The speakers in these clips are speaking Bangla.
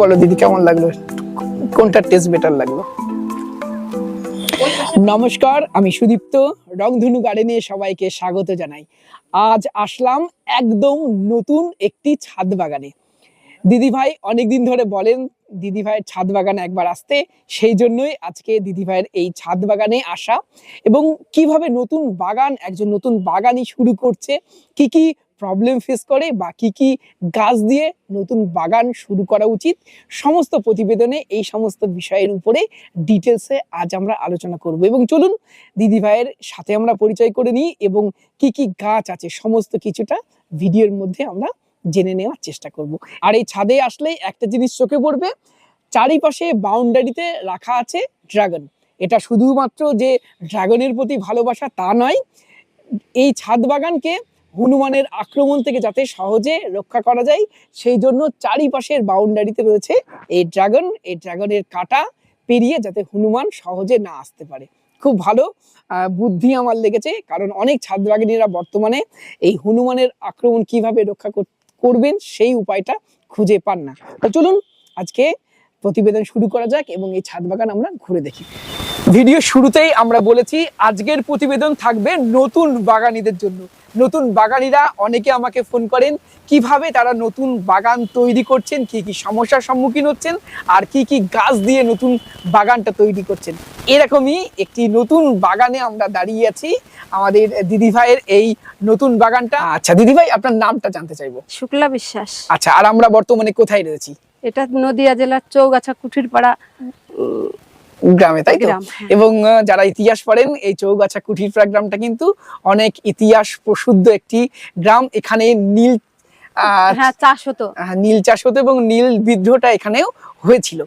বলো দিদি, কেমন লাগল? কোনটা টেস্ট বেটার লাগল? নমস্কার, আমি সুদীপ্ত, রংধনু গার্ডেনে সবাইকে স্বাগত জানাই। আজ আসলাম একদম নতুন একটি ছাদ বাগানে। দিদি ভাই অনেকদিন ধরে বলেন, দিদি ভাইয়ের ছাদ বাগানে একবার আসতে, সেই জন্যই আজকে দিদি ভাইয়ের এই ছাদ বাগানে আসা। এবং কীভাবে নতুন বাগান, একজন নতুন বাগানই শুরু করছে, কি কি প্রবলেম ফেস করে বা কি কি গাছ দিয়ে নতুন বাগান শুরু করা উচিত? সমস্ত প্রতিবেদনে এই সমস্ত বিষয়ের উপরে ডিটেলসে আজ আমরা আলোচনা করব। এবং চলুন, দিদি ভাইয়ের সাথে আমরা পরিচয় করে নিই এবং কি কি গাছ আছে, সমস্ত কিছুটা ভিডিওর মধ্যে আমরা জেনে নেওয়ার চেষ্টা করব। আর এই ছাদে আসলেই একটা জিনিস চোখে পড়বে, চারিপাশে বাউন্ডারিতে রাখা আছে ড্রাগন এটা শুধুমাত্র যে ড্রাগনের প্রতি ভালোবাসা তা নয়, এই ছাদ বাগানকে হনুমানের আক্রমণ থেকে যাতে সহজে রক্ষা করা যায়, সেই জন্য চারিপাশের বাউন্ডারিতে রয়েছে এই ড্রাগন। এই ড্রাগনের কাটা পেরিয়ে যাতে হনুমান সহজে না আসতে পারে। খুব ভালো বুদ্ধি আমার লেগেছে, কারণ অনেক ছাদ বাগানীরা বর্তমানে এই হনুমানের আক্রমণ কীভাবে রক্ষা কর- করবেন সেই উপায়টা খুঁজে পান না। তো চলুন, আজকে প্রতিবেদন শুরু করা যাক এবং এই ছাদ বাগান আমরা ঘুরে দেখি। ভিডিও শুরুতেই আমরা বলেছি, আজকের প্রতিবেদন থাকবে নতুন বাগানীদের জন্য। নতুন বাগানিরা অনেকে আমাকে ফোন করেন কীভাবে তারা নতুন বাগান তৈরি করছেন কি কি সমস্যার সম্মুখীন হচ্ছেন আর কি কি গাছ দিয়ে নতুন বাগানটা তৈরি করছেন। এরকমই একটি নতুন বাগানে আমরা দাঁড়িয়ে আছি আমাদের দিদি ভাইয়ের এই নতুন বাগানটা। আচ্ছা দিদি ভাই আপনার নামটা জানতে চাইব। শুক্লা বিশ্বাস। আচ্ছা আর আমরা বর্তমানে কোথায় রয়েছি? এটা নদিয়া জেলার চৌগাছা কুঠিরপাড়া গ্রামে তাই তো? হ্যাঁ। এবং যারা ইতিহাস পড়েন এই চৌগাছা কুঠিরপাড়া গ্রামটা কিন্তু অনেক ইতিহাস প্রসুদ্ধ একটি গ্রাম। এখানে নীল হ্যাঁ চাষ হতো। নীল চাষ হতো এবং নীল বিদ্রোহটা এখানেও হয়েছিল।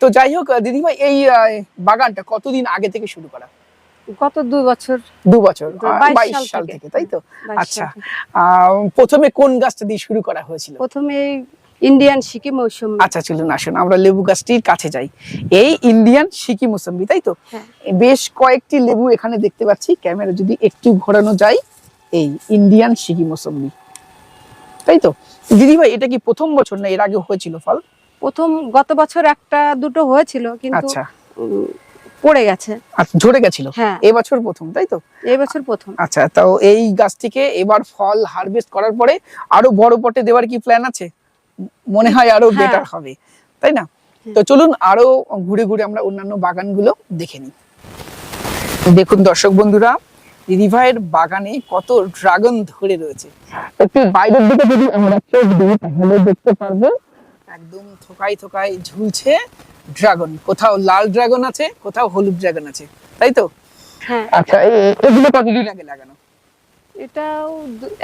তো যাই হোক দিদিভাই এই বাগানটা কতদিন আগে থেকে শুরু করা? গত দুই বছর। দু বছর দু- আহ, 22 বাইশ সাল থেকে। তাই তো? আচ্ছা প্রথমে কোন গাছটা দিয়ে শুরু করা হয়েছিল? প্রথমে ইন্ডিয়ান সিকি মৌসুম আচ্ছা চলুন আসুন আমরা লেবু গাছটির কাছে যাই। এই ইন্ডিয়ান সিকি মোসাম্বি তাই তো? হ্যাঁ। বেশ কয়েকটি লেবু এখানে দেখতে পাচ্ছি। ক্যামেরা যদি একটু ঘোরানো যায় এই ইন্ডিয়ান সিকি মোসাম্বি তাই তো? দিদি ভাই এটা কি প্রথম বছর না এর আগে হয়েছিল ফল? প্রথম গত বছর একটা দুটো হয়েছিল কিন্তু আচ্ছা। পড়ে গেছে। আচ্ছা ঝরে গেছিল? হ্যাঁ। এবছর প্রথম তাই তো? এই বছর প্রথম। আচ্ছা তো এই গাছটিকে এবার ফল হারভেস্ট করার পরে আরও বড় পটে দেওয়ার কি প্ল্যান আছে? মনে হয় আরও হ্যাঁ। বেটার হবে তাই না? তো চলুন আরও ঘুরে ঘুরে আমরা অন্যান্য বাগানগুলো দেখে নিই। দেখুন দর্শক বন্ধুরা দিদিভাইয়ের বাগানে কত ড্রাগন ধরে রয়েছে। একটু বাইরের দিকে যদি আমরা চোখ দিই তাহলে দেখতে পারব একদম থোকাই থোকাই ঝুলছে ড্রাগন। কোথাও লাল ড্রাগন আছে কোথাও হলুদ ড্রাগন আছে তাই তো? হ্যাঁ। আচ্ছা এগুলো কতদিন আগে লাগানো। এটাও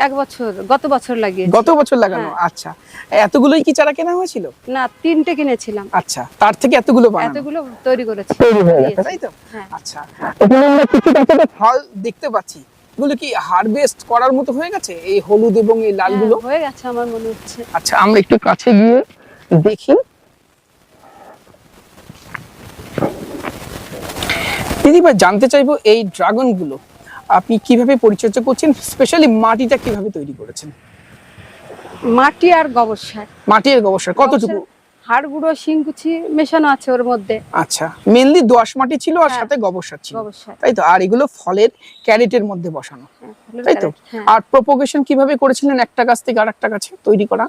এক বছর গত বছর লাগিয়েছি। গত বছর লাগানো? হ্যাঁ। আচ্ছা। এতগুলোই কি চারা কেনা হয়েছিল? না তিনটে কিনেছিলাম। আচ্ছা তার থেকে এতগুলো বানানো। এতগুলো তৈরি করেছি। তৈরি হয়ে গেছে তাই তো? হ্যাঁ। আচ্ছা। এখানে আমরা কিছু গাছের ফল দেখতে পাচ্ছি। এগুলো কি হারভেস্ট করার মতো হয়ে গেছে? এই হলুদ এবং এই লালগুলো? হ্যাঁ, হয়ে গেছে আমার মনে হচ্ছে। আচ্ছা আমরা একটু কাছে গিয়ে দেখি। দিদি ভাই জানতে চাইব এই ড্রাগনগুলো। আপনি কীভাবে পরিচর্যা করছেন? স্পেশালি মাটিটা কীভাবে তৈরি করেছেন? মাটি আর গোবর সার। মাটির গোবর সার কতটুকু? হাড় গুঁড়ো শিংকুচি মেশানো আছে ওর মধ্যে। আচ্ছা মেনলি দোআঁশ মাটি ছিল আর হ্যাঁ। সাথে গোবর সার ছিল। তাই তো? আর এগুলো ফলের ক্যারেটের মধ্যে বসানো। হ্যাঁ, তাই তো? হ্যাঁ। আর প্রপোগেশন কীভাবে করেছিলেন? একটা গাছ থেকে আরেকটা গাছে তৈরি করা?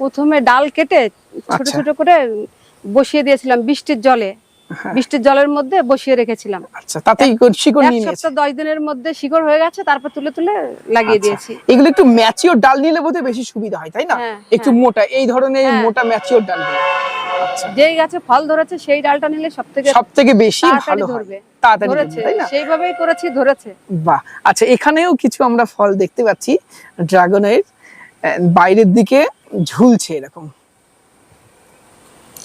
প্রথমে ডাল কেটে ছোট আচ্ছা। ছোট করে বসিয়ে দিয়েছিলাম বৃষ্টির জলে। বৃষ্টির জলের মধ্যে বসিয়ে রেখেছিলাম। আচ্ছা তাতেই শিকড় নিয়ে নিয়েছে। সপ্তাহ দশ দিনের মধ্যে শিকড় হয়ে গেছে তারপর তুলে তুলে লাগিয়ে আচ্ছা। দিয়েছি। এগুলো একটু ম্যাচিওর ডাল নিলে বোধহয় বেশি সুবিধা হয় তাই না? হ্যাঁ, একটু হ্যাঁ। মোটা এই ধরনের হ্যাঁ। মোটা ম্যাচিওর ডাল আচ্ছা। যেই গাছে ফল ধরেছে সেই ডালটা নিলে সব থেকে সব থেকে বেশি ভালো হয়। ধরবে। তাড়াতাড়ি ধরেছে তাই না? সেইভাবেই করেছি ধরেছে। বাহ। আচ্ছা এখানেও কিছু আমরা ফল দেখতে পাচ্ছি। ড্রাগনের বাইরের দিকে ঝুলছে এরকম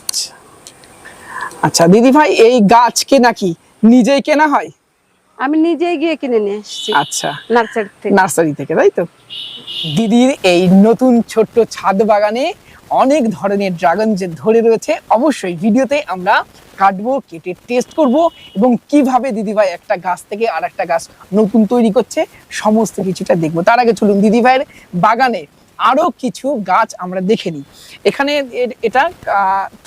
আচ্ছা। আচ্ছা দিদি ভাই এই গাছ কে নাকি নিজেই কেনা হয়? আমি নিজেই গিয়ে কিনে নিয়ে এসেছি। আচ্ছা। নার্সারি থেকে। নার্সারি থেকে তাই তো? দিদির এই নতুন ছোট্ট ছাদ বাগানে অনেক ধরনের ড্রাগন যে ধরে রয়েছে অবশ্যই ভিডিওতে আমরা কাটবো কেটে টেস্ট করব এবং কীভাবে দিদিভাই একটা গাছ থেকে আর একটা গাছ নতুন তৈরি করছে সমস্ত কিছুটা দেখব। তার আগে চলুন দিদিভাইয়ের বাগানে আরও কিছু গাছ আমরা দেখে নিই। এখানে এটা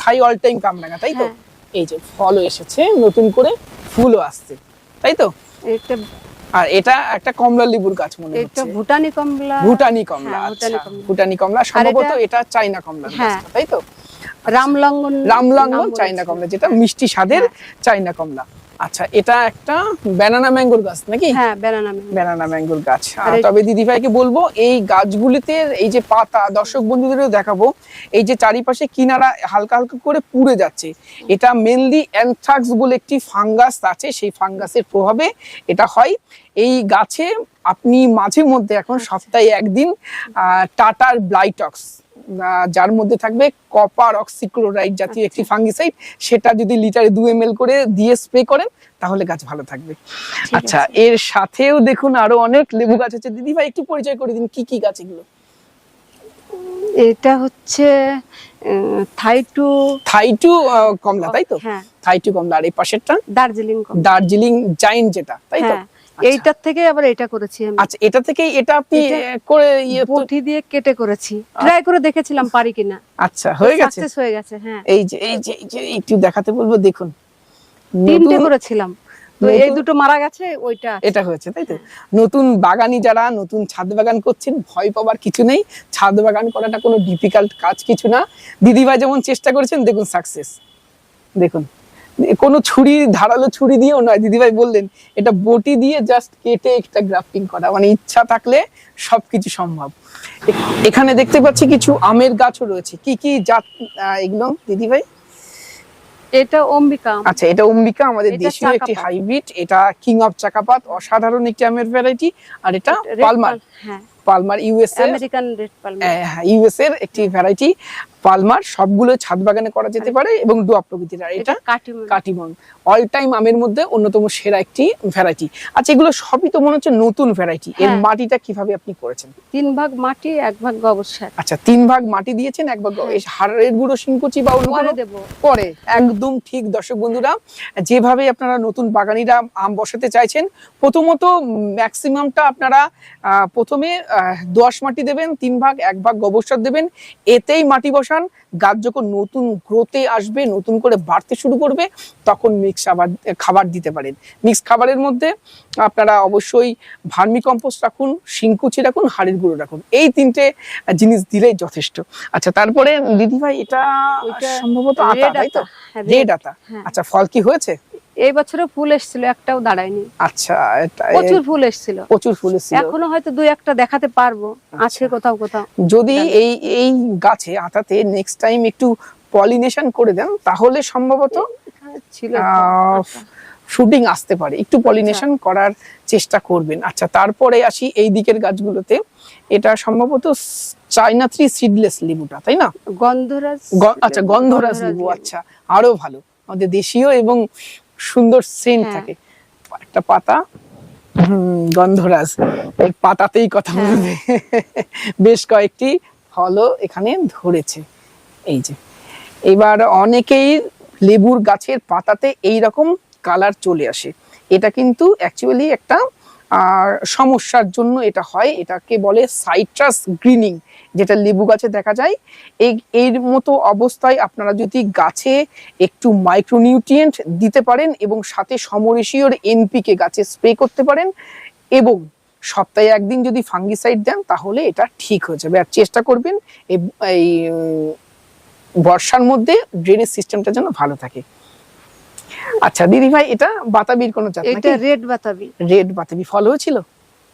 থাই অল টাইম কামরাঙা তাই তো? হ্যাঁ। এই যে ফলও এসেছে নতুন করে ফুলও আসছে। তাই তো? এটা আর এটা একটা কমলা লেবুর গাছ মনে এটা হচ্ছে। ভুটানি কমলা ভুটানি কমলা হ্যাঁ, ভুটানি আচ্ছা। কমলা। ভুটানি কমলা সম্ভবত এটা- এটা চাইনা কমলা হ্যাঁ। তাই তো? রামলঙ্গন রামলঙ্গন চাইনা কমলা যেটা মিষ্টি স্বাদের চাইনা কমলা। আচ্ছা এটা একটা ব্যানানা ম্যাঙ্গোর গাছ নাকি? হ্যাঁ বেড়ানা ব্যানানা ম্যাঙ্গোর গাছ আর আর তবে দিদি ভাইকে বলব এই গাছগুলিতে এই যে পাতা দর্শক বন্ধুদেরও দেখাবো এই যে চারিপাশে কিনারা হালকা হালকা করে পুড়ে যাচ্ছে। এটা মেনলি অ্যানথ্রাক্স বলে একটি ফাঙ্গাস আছে সেই ফাঙ্গাসের প্রভাবে এটা হয়। এই গাছে আপনি মাঝে মধ্যে এখন সপ্তাহে একদিন টাটার ব্লাইটক্স যার মধ্যে থাকবে কপার অক্সিক্লোরাইড জাতীয় একটি ফাঙ্গিসাইড সেটা যদি লিটারে দু এম করে দিয়ে স্প্রে করেন তাহলে গাছ ভালো থাকবে। আচ্ছা এর সাথেও দেখুন আরও অনেক লেবু গাছ আছে। দিদি ভাই একটু পরিচয় করে দিন কি কি গাছ এগুলো? এটা হচ্ছে থাইটু থাইটু কমলা তাই তো? হ্যাঁ। থাইটু কমলা আর এই পাশেরটা? দার্জিলিং দার্জিলিং জাইন যেটা তাই তো? হ্যাঁ। এইটার থেকে আবার এটা করেছি আমি। আচ্ছা এটা থেকে এটা আপনি করে ইয়ে তো- বটি দিয়ে কেটে করেছি। ট্রাই করে দেখেছিলাম পারি কিনা। আচ্ছা হয়ে গেছে? সাকসেস হয়ে গেছে হ্যাঁ। এই যে এই যে এই যে একটু দেখাতে বলব দেখুন। তিনটে করেছিলাম। তো এই দুটো মারা গেছে ওইটা এটা হয়েছে তাই তো? নতুন বাগানি যারা নতুন ছাদ বাগান করছেন ভয় পাবার কিছু নেই। ছাদ বাগান করাটা কোনো ডিফিকাল্ট কাজ কিছু না। দিদিভাই যেমন চেষ্টা করেছেন দেখুন সাকসেস দেখুন। কোনো ছুরি ধারালো ছুরি দিয়েও নয়। দিদিভাই বললেন এটা বটি দিয়ে জাস্ট কেটে একটা গ্রাফটিং করা। মানে ইচ্ছা থাকলে সবকিছু সম্ভব। এখানে দেখতে পাচ্ছি কিছু আমের গাছও রয়েছে। কি কি জাত এগুলো দিদিভাই? এটা অম্বিকা। আচ্ছা এটা অম্বিকা আমাদের দেশীয় একটি হাইব্রিড এটা কিং অফ চাকাপাত অসাধারণ একটি আমের ভ্যারাইটি আর এটা পালমার। হ্যাঁ। Palmer USA American red palm US এর একটি ভ্যারাইটি পালমার সবগুলো ছাদ বাগানে করা যেতে পারে এবং দোয়া প্রকৃতির আর এটা কাটিমন অল টাইম আমের মধ্যে অন্যতম সেরা একটি ভ্যারাইটি আচ্ছা এগুলো সবই তো মনে হচ্ছে নতুন ভ্যারাইটি এর হ্যাঁ। মাটিটা কীভাবে আপনি করেছেন? তিন ভাগ মাটি এক ভাগ গোবর সার। আচ্ছা তিন ভাগ মাটি দিয়েছেন এক ভাগ এই হাড়ের গুঁড়ো শিংকুচি বা অন্য পরে কোনো পরে? একদম ঠিক দর্শক বন্ধুরা। যেভাবে আপনারা নতুন বাগানিরা আম বসাতে চাইছেন প্রথমত ম্যাক্সিমামটা আপনারা আহ, প্রথমে দোআঁশ মাটি দেবেন তিন ভাগ এক ভাগ গোবর সার দেবেন। এতেই মাটি বসান গাছ যখন নতুন গ্রোথে আসবে নতুন করে বাড়তে শুরু করবে তখন মিক্স আবার খাবার দিতে পারেন। মিক্স খাবারের মধ্যে আপনারা অবশ্যই ভার্মি কম্পোস্ট রাখুন শিংকুচি রাখুন হাড়ির গুঁড়ো রাখুন। এই তিনটে জিনিস দিলেই যথেষ্ট। আচ্ছা তারপরে দিদিভাই এটা সম্ভবত আটা তাই তো? হ্যাঁ, রেড আটা। হ্যাঁ। আচ্ছা ফল কি হয়েছে? এই বছরে ফুল এসেছিল একটাও দাঁড়ায়নি। আচ্ছা প্রচুর ফুল এসেছিল। প্রচুর ফুল ছিল এখনও হয়তো দুই একটা দেখাতে পারব আচ্ছা। আছে কোথাও কোথাও। যদি এই এই গাছে আতাতে নেক্সট টাইম একটু পলিনেশন করে দেন তাহলে সম্ভবত ছিল শুটিং আসতে পারে। একটু পলিনেশন করার চেষ্টা করবেন। আচ্ছা তারপরে আসি এই দিকের গাছগুলোতে। এটা সম্ভবত চাইনা থ্রি সিডলেস লেবুটা তাই না? গন্ধরাজ আচ্ছা গন্ধরাজ লেবু। আচ্ছা আরও ভালো। আমাদের দেশীয় এবং সুন্দর সেন্ট হ্যাঁ। থাকে। একটা পাতা গন্ধরাজ। এই পাতাতেই কথা হ্যাঁ। বলবে। বেশ কয়েকটি ফলও এখানে ধরেছে। এই যে। এবার অনেকেই লেবুর গাছের পাতাতে এই রকম কালার চলে আসে। এটা কিন্তু অ্যাকচুয়ালি একটা আর সমস্যার জন্য এটা হয়। এটাকে বলে সাইট্রাস গ্রিনিং। যেটা লেবু গাছে দেখা যায় এই এর মতো অবস্থায় আপনারা যদি গাছে একটু মাইক্রোনিউট্রিয়েন্ট দিতে পারেন এবং সাথে সমরেশীয়র এনপিকে গাছে স্প্রে করতে পারেন এবং সপ্তাহে একদিন যদি ফাঙ্গিসাইড দেন তাহলে এটা ঠিক হয়ে যাবে। আর চেষ্টা করবেন এই- বর্ষার মধ্যে ড্রেনেজ সিস্টেমটা যেন ভালো থাকে। আচ্ছা দিদি ভাই এটা বাতাবির কোনো জাত এটা রেড বাতাবি। রেড বাতাবি। ফল হয়েছিল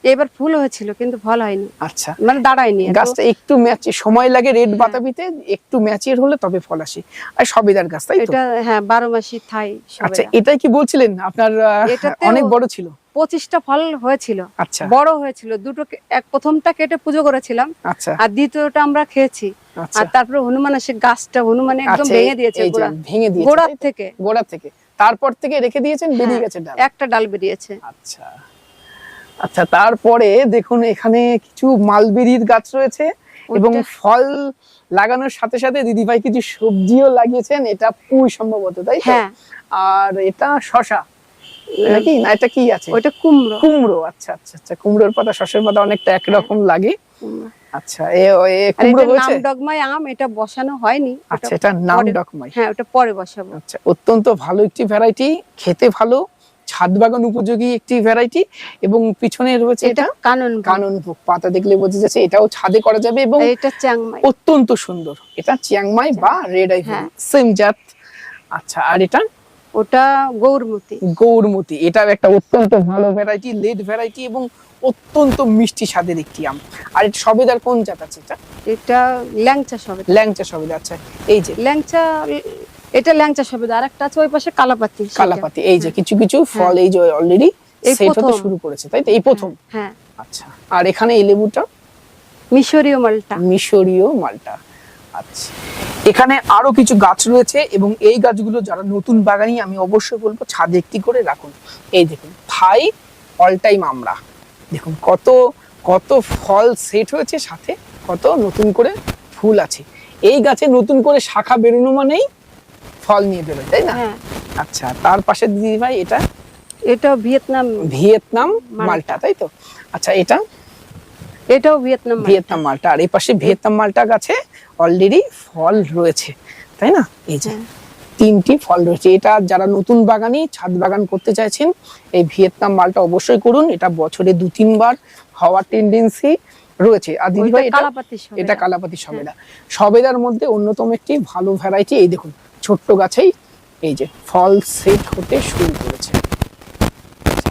এবার ফুল হয়েছিল কিন্তু ফল হয়নি। আচ্ছা। মানে দাঁড়ায়নি গাছটা একটু ম্যাচে সময় লাগে রেড বাতাবিতে একটু ম্যাচিয়ার হলে তবে ফল আসে। আর সবেদার গাছ তাই এটা হ্যাঁ বারো মাসি থাই আচ্ছা এটাই কি বলছিলেন? আপনার অনেক বড় ছিল। পঁচিশটা ফল হয়েছিল। আচ্ছা। বড় হয়েছিল। দুটো এক প্রথমটা কেটে পুজো করেছিলাম। আচ্ছা। আর দ্বিতীয়টা আমরা খেয়েছি। আচ্ছা। আর তারপরে হনুমান এসে গাছটা হনুমান একদম আচ্ছা, ভেঙে দিয়েছে ভেঙে দিয়েছে গোড়ার থেকে। গোড়া থেকে। তারপর থেকে রেখে দিয়েছেন বেরিয়ে হ্যাঁ, গেছে ডাল? একটা ডাল বেরিয়েছে। আচ্ছা। আচ্ছা তারপরে দেখুন এখানে কিছু মালবেরির গাছ রয়েছে এবং ফল লাগানোর সাথে সাথে দিদিভাই কিছু সবজিও লাগিয়েছেন এটা পুঁই সম্ভবত তাই হ্যাঁ। আর এটা শশা নাকি? না এটা কি আছে? কুমড়ো। কুমড়ো আচ্ছা আচ্ছা আচ্ছা কুমড়োর পাতা শসের পাতা অনেকটা একরকম লাগে। আচ্ছা এ কুমড়ো এটা হয়েছে? নাম ডগমাই আম এটা বসানো হয়নি আচ্ছা এটা নাম হ্যাঁ ওটা পরে বসাবো। আচ্ছা অত্যন্ত ভালো একটি ভ্যারাইটি খেতে ভালো। ছাদ বাগান উপযোগী একটি ভ্যারাইটি এবং পিছনে রয়েছে এটা কানন কানন ভোগ। পাতা দেখলে বোঝা যাচ্ছে এটাও ছাদে করা যাবে এবং এটা চ্যাংমাই। অত্যন্ত সুন্দর। এটা চিয়াংমাই বা রেড আই হ্যাঁ। সেম জাত। আচ্ছা আর এটা? ওটা গৌরমতি। গৌরমতি। এটাও একটা অত্যন্ত ভালো ভ্যারাইটি লেড ভ্যারাইটি এবং অত্যন্ত মিষ্টি স্বাদের একটি আম। আর এটা সবেদার কোন জাত আছে এটা? এটা ল্যাংচা সবেদা ল্যাংচা সবেদা আচ্ছা। এই যে ল্যাংচা এটা ল্যাংচা সবেদা আর একটা আছে ওই পাশে কালাপাতি। কালাপাতি এই যে কিছু কিছু ফল এই যে অলরেডি সেট হতে। শুরু করেছে তাই তো? এই প্রথম? হ্যাঁ আচ্ছা আর এখানে এই লেবুটা? মিশরীয় মালটা। মিশরীয় মালটা আচ্ছা। এখানে আরও কিছু গাছ রয়েছে এবং এই গাছগুলো যারা নতুন বাগানি আমি অবশ্যই বলব ছাদে একটি করে রাখুন। এই দেখুন থাই অল টাইম আমরা। দেখুন কত কত ফল সেট হয়েছে সাথে কত নতুন করে ফুল আছে। এই গাছে নতুন করে শাখা বেরোনো মানেই ফল নিয়ে বেরোয় তাই না? হ্যাঁ। আচ্ছা তার পাশে দিদি ভাই এটা? এটাও ভিয়েতনাম। ভিয়েতনাম মালটা। তাই তো? আচ্ছা এটা? এটাও ভিয়েতনাম ভিয়েতনাম মালটা আর এই পাশে ভিয়েতনাম মালটা গাছে অলরেডি ফল রয়েছে তাই না? এই যে হ্যাঁ। তিনটি ফল রয়েছে। এটা যারা নতুন বাগানি ছাদ বাগান করতে চাইছেন এই ভিয়েতনাম মালটা অবশ্যই করুন। এটা বছরে দু তিনবার হওয়ার টেন্ডেন্সি রয়েছে। আর দিদি ভাই এটা কালাপাতি এটা কালাপাতি সবেদা। সবেদার মধ্যে অন্যতম একটি ভালো ভ্যারাইটি এই দেখুন ছোট্ট গাছেই এই যে ফল সেট হতে শুরু করেছে।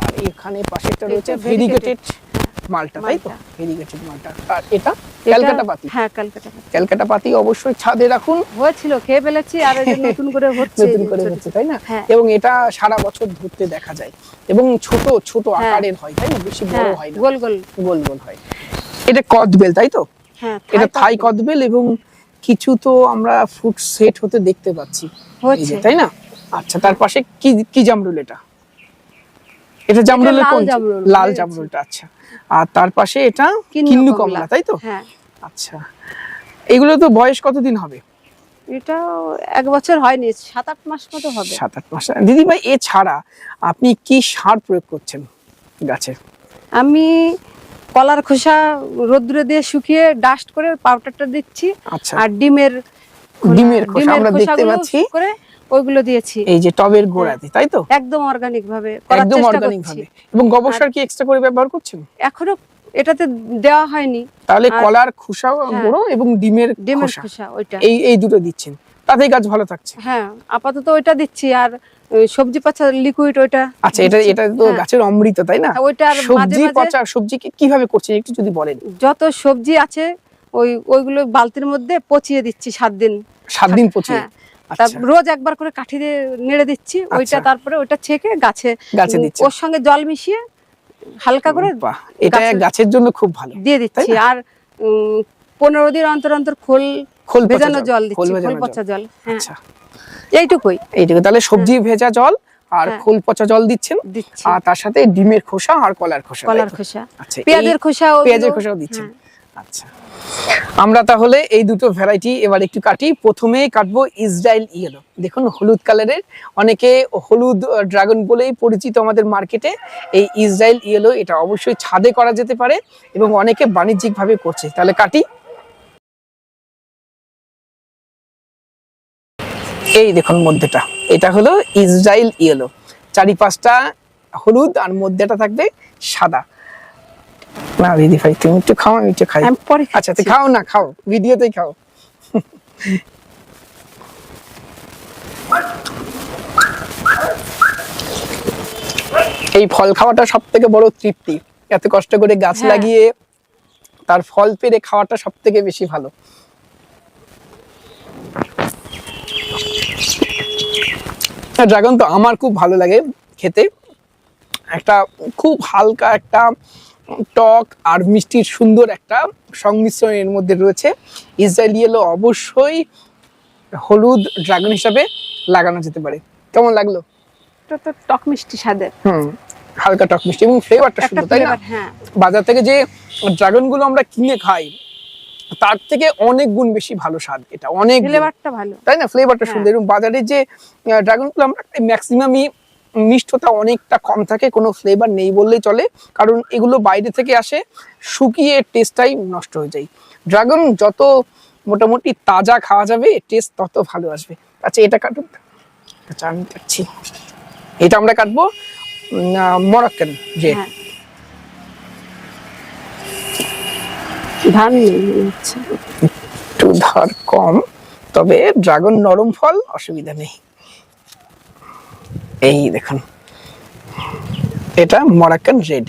আর এখানে পাশেরটা রয়েছে ভেরিগেটেড মালটা তাই তো। ভেরিগেটেড মালটা। আর এটা ক্যালকাটা পাতি। হ্যাঁ ক্যালকাটা পাতি। ক্যালকাটা পাতি অবশ্যই ছাদে রাখুন। হয়েছিল খেয়ে ফেলেছি আর নতুন করে হচ্ছে নতুন করে হচ্ছে তাই না? হ্যাঁ। এবং এটা সারা বছর ধরতে দেখা যায়। এবং ছোট ছোট হ্যাঁ। আকারের হয় তাই না? বেশি বড় হ্যাঁ হয় না। গোল গোল। গোল গোল হয়। এটা কদবেল তাই তো? হ্যাঁ এটা থাই কদবেল এবং কিছু তো আমরা ফুড সেট হতে দেখতে পাচ্ছি। তাই না? আচ্ছা তার পাশে কি কি জামরুল এটা? এটা জামরুলের কোন জামরুল, লাল জামরুলটা আচ্ছা। আর তার পাশে এটা কিন্নু। কমলা। তাই তো? হ্যাঁ। আচ্ছা। এগুলো তো বয়স কতদিন হবে? এটা এক বছর হয়নি সাত আট মাস মতো হবে। সাত আট মাস। দিদি ভাই এছাড়া আপনি কি সার প্রয়োগ করছেন গাছে? আমি কলার খোসা রোদ্রে দিয়ে শুকিয়ে ডাস্ট করে পাউডারটা দিচ্ছি। আচ্ছা। আর ডিমের ডিমের খোসা আমরা দেখতে পাচ্ছি। করে ওইগুলো দিয়েছি। এই যে টবের গোড়াতে তাই তো? একদম অর্গানিক ভাবে একদম অর্গানিক ভাবে। এবং গোবর সার কি এক্সট্রা করে ব্যবহার করছেন? এখনও এটাতে দেওয়া হয়নি। তাহলে কলার খোসা হ্যাঁ। গুঁড়ো এবং ডিমের ডিমের খোসা। ওইটা। এই এই দুটো দিচ্ছেন। তাতেই গাছ ভালো থাকছে। হ্যাঁ আপাতত ওইটা দিচ্ছি। আর সবজি পচা লিকুইড ওইটা। আচ্ছা এটা এটা তো হ্যাঁ। গাছের অমৃত তাই না? ওইটা আর সবজি পচা সবজি কি- কীভাবে করছেন? একটু যদি বলেন। যত সবজি আছে ওই ওইগুলো বালতির মধ্যে পচিয়ে দিচ্ছি সাত দিন। সাত দিন পচিয়ে? হ্যাঁ। আচ্ছা। রোজ একবার করে কাঠি দিয়ে নেড়ে দিচ্ছি ওইটা আচ্ছা। তারপরে ওইটা ছেঁকে গাছে গাছে দিচ্ছেন ওর সঙ্গে জল মিশিয়ে হালকা করে এটা গাছের- জন্য খুব ভালো দিয়ে দিচ্ছি। আর উম, পনেরো দিন অন্তর অন্তর খোল খোল ভেজানো জল। দিচ্ছি খোল পচা জল হ্যাঁ। আচ্ছা। এইটুকুই। এইটুকু। তাহলে সবজি ভেজা জল আর হ্যাঁ। খোল পচা জল দিচ্ছেন। আর তার সাথে ডিমের খোসা আর কলার খোসা কলার খোসা। আচ্ছা পেঁয়াজের খোসা পেঁয়াজের খোসাও দিচ্ছেন। আচ্ছা। আমরা তাহলে এই দুটো ভ্যারাইটি এবার একটু কাটি। প্রথমে কাটবো ইসরায়েল ইয়েলো। দেখুন হলুদ কালারের। অনেকে হলুদ ড্রাগন বলেই পরিচিত আমাদের মার্কেটে। এই ইসরায়েল ইয়েলো এটা অবশ্যই ছাদে করা যেতে পারে এবং অনেকে বাণিজ্যিকভাবে করছে। তাহলে কাটি। এই দেখুন মধ্যেটা। এটা হলো ইসরায়েল ইয়েলো। চারিপাশটা হলুদ আর মধ্যেটা থাকবে সাদা। না দিদি ভাই তুমি একটু খাও আমি একটু খাই। পরে আচ্ছা তুই খাও না খাও। ভিডিওতেই খাও। এই ফল খাওয়াটা সব থেকে বড় তৃপ্তি। এত কষ্ট করে গাছ হ্যাঁ। লাগিয়ে তার ফল পেরে খাওয়াটা সব থেকে বেশি ভালো। ড্রাগন তো আমার খুব ভালো লাগে খেতে। একটা খুব হালকা একটা টক আর মিষ্টির সুন্দর একটা সংমিশ্রণ এর মধ্যে রয়েছে। ইসরায়েল এলো অবশ্যই হলুদ ড্রাগন হিসাবে লাগানো যেতে পারে। কেমন লাগল? টক মিষ্টি স্বাদের। হুম হালকা টক মিষ্টি এবং ফ্লেভারটা সুন্দর তাই না? হ্যাঁ। বাজার থেকে যে ড্রাগনগুলো আমরা কিনে খাই তার থেকে অনেক গুণ বেশি ভালো স্বাদ এটা অনেক ফ্লেভারটা ভালো। তাই না? ফ্লেভারটা হ্যাঁ। সুন্দর। এবং বাজারে যে ড্রাগনগুলো আমরা ম্যাক্সিমামই মিষ্টতা অনেকটা কম থাকে কোনো ফ্লেভার নেই বললেই চলে কারণ এগুলো বাইরে থেকে আসে শুকিয়ে টেস্টটাই নষ্ট হয়ে যায়। ড্রাগন যত মোটামুটি তাজা খাওয়া যাবে টেস্ট তত ভালো আসবে। আচ্ছা এটা কাটুন। আচ্ছা আমি কাটছি। এটা আমরা কাটবো মরাক্কান যে ধান। একটু ধার কম তবে ড্রাগন নরম ফল অসুবিধা নেই। এই দেখুন এটা মরাক্কান রেড।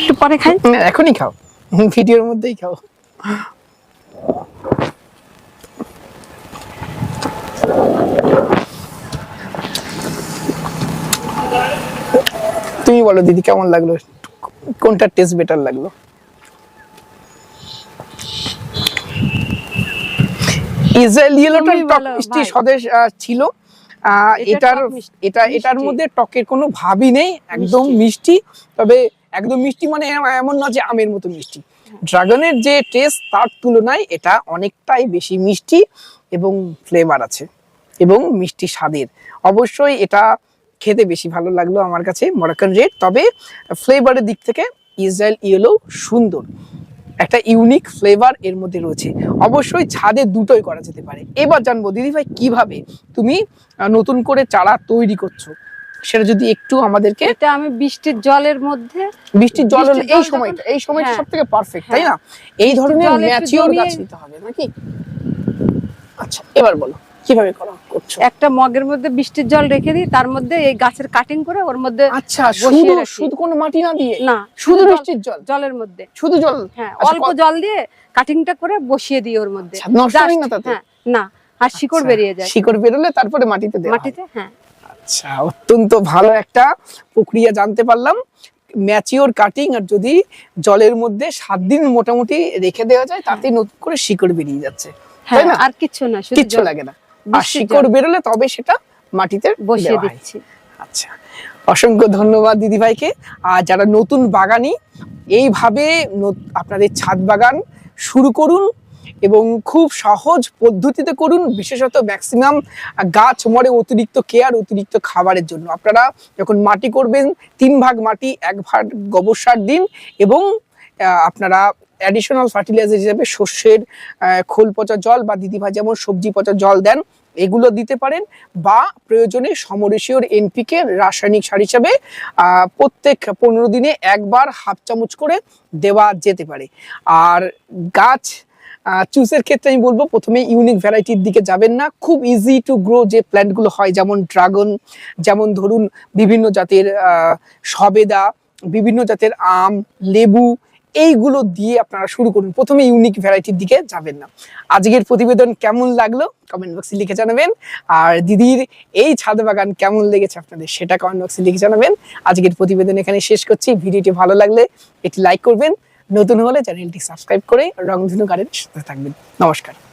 একটু পরে খাই। এখনই খাও ভিডিওর মধ্যেই খাও। তুমি বলো দিদি কেমন লাগল? কোনটা টেস্ট বেটার লাগল? ইসরায়েল ইয়েলোটা তুমি টক মিষ্টি স্বদেশ ছিল। এটার এটা এটার মধ্যে টকের কোনো ভাবই নেই একদম মিষ্টি। তবে একদম মিষ্টি মানে এমন না যে আমের মতো মিষ্টি। ড্রাগনের যে টেস্ট তার তুলনায় এটা অনেকটাই বেশি মিষ্টি এবং ফ্লেভার আছে এবং মিষ্টি স্বাদের। অবশ্যই এটা খেতে বেশি ভালো লাগল আমার কাছে মরাক্কান রেড তবে ফ্লেভারের দিক থেকে ইসরায়েল ইয়েলো সুন্দর। একটা ইউনিক ফ্লেভার এর মধ্যে রয়েছে। অবশ্যই ছাদে দুটোই করা যেতে পারে। এবার জানব দিদি ভাই কীভাবে তুমি নতুন করে চারা তৈরি করছ? সেটা যদি একটু আমাদেরকে এটা আমি বৃষ্টির জলের মধ্যে বৃষ্টির জল এই জল সময়টা এই সময়টা হ্যাঁ। সব থেকে পারফেক্ট তাই হ্যাঁ। না এই ধরনের ম্যাচিওর গাছ নিতে হবে নাকি? আচ্ছা এবার বলো। কীভাবে করা করছ? একটা মগের মধ্যে বৃষ্টির জল রেখে দিই তার মধ্যে এই গাছের কাটিং করে ওর মধ্যে আচ্ছা শুধু শুধু কোনো মাটি না দিয়ে? না শুধু বৃষ্টির জল? জলের মধ্যে। শুধু জল? হ্যাঁ আচ্ছা, অল্প জল দিয়ে কাটিংটা করে বসিয়ে দিই ওর মধ্যে। আচ্ছা, হয় না তাতে? হ্যাঁ না আর শিকড় আচ্ছা, বেরিয়ে যায়। শিকড় বেরোলে তারপরে মাটিতে মাটিতে হ্যাঁ। আচ্ছা অত্যন্ত ভালো একটা প্রক্রিয়া জানতে পারলাম। ম্যাচিওর কাটিং আর যদি জলের মধ্যে সাত দিন মোটামুটি রেখে দেওয়া যায় তাতে নতুন করে শিকড় বেরিয়ে যাচ্ছে। হ্যাঁ আর কিচ্ছু না জল। লাগে না। আর শিকড় বেরোলে তবে সেটা মাটিতে বসিয়ে দিচ্ছি। আচ্ছা অসংখ্য ধন্যবাদ দিদি ভাইকে আর যারা নতুন বাগানি এইভাবে আপনাদের ছাদ বাগান শুরু করুন এবং খুব সহজ পদ্ধতিতে করুন বিশেষত ম্যাক্সিমাম গাছ মরে অতিরিক্ত কেয়ার অতিরিক্ত খাবারের জন্য। আপনারা যখন মাটি করবেন তিন ভাগ মাটি এক ভাগ গোবর সার দিন এবং আপনারা অ্যাডিশনাল ফার্টিলাইজার হিসেবে শস্যের খোল পচা জল বা দিদিভাই যেমন সবজি পচা জল দেন, এগুলো দিতে পারেন বা প্রয়োজনে সমরেশীয় এনপিকে রাসায়নিক সার হিসাবে প্রত্যেক পনেরো দিনে একবার হাফ চামচ করে দেওয়া যেতে পারে। আর গাছ চুজের ক্ষেত্রে আমি বলব প্রথমে ইউনিক ভ্যারাইটির দিকে যাবেন না, খুব ইজি টু গ্রো যে প্ল্যান্টগুলো হয়, যেমন ড্রাগন যেমন ধরুন বিভিন্ন জাতের সবেদা, বিভিন্ন জাতের আম, লেবু এইগুলো দিয়ে আপনারা শুরু করুন। প্রথমে ইউনিক ভ্যারাইটির দিকে যাবেন না। আজকের প্রতিবেদন কেমন লাগল? কমেন্ট বক্সে লিখে জানাবেন। আর দিদির এই ছাদ বাগান কেমন লেগেছে আপনাদের সেটা কমেন্ট বক্সে লিখে জানাবেন। আজকের প্রতিবেদন এখানে শেষ করছি। ভিডিওটি ভালো লাগলে এটি লাইক করবেন। নতুন হলে চ্যানেলটি সাবস্ক্রাইব করে রংধনু গার্ডেন সাথে থাকবেন। নমস্কার।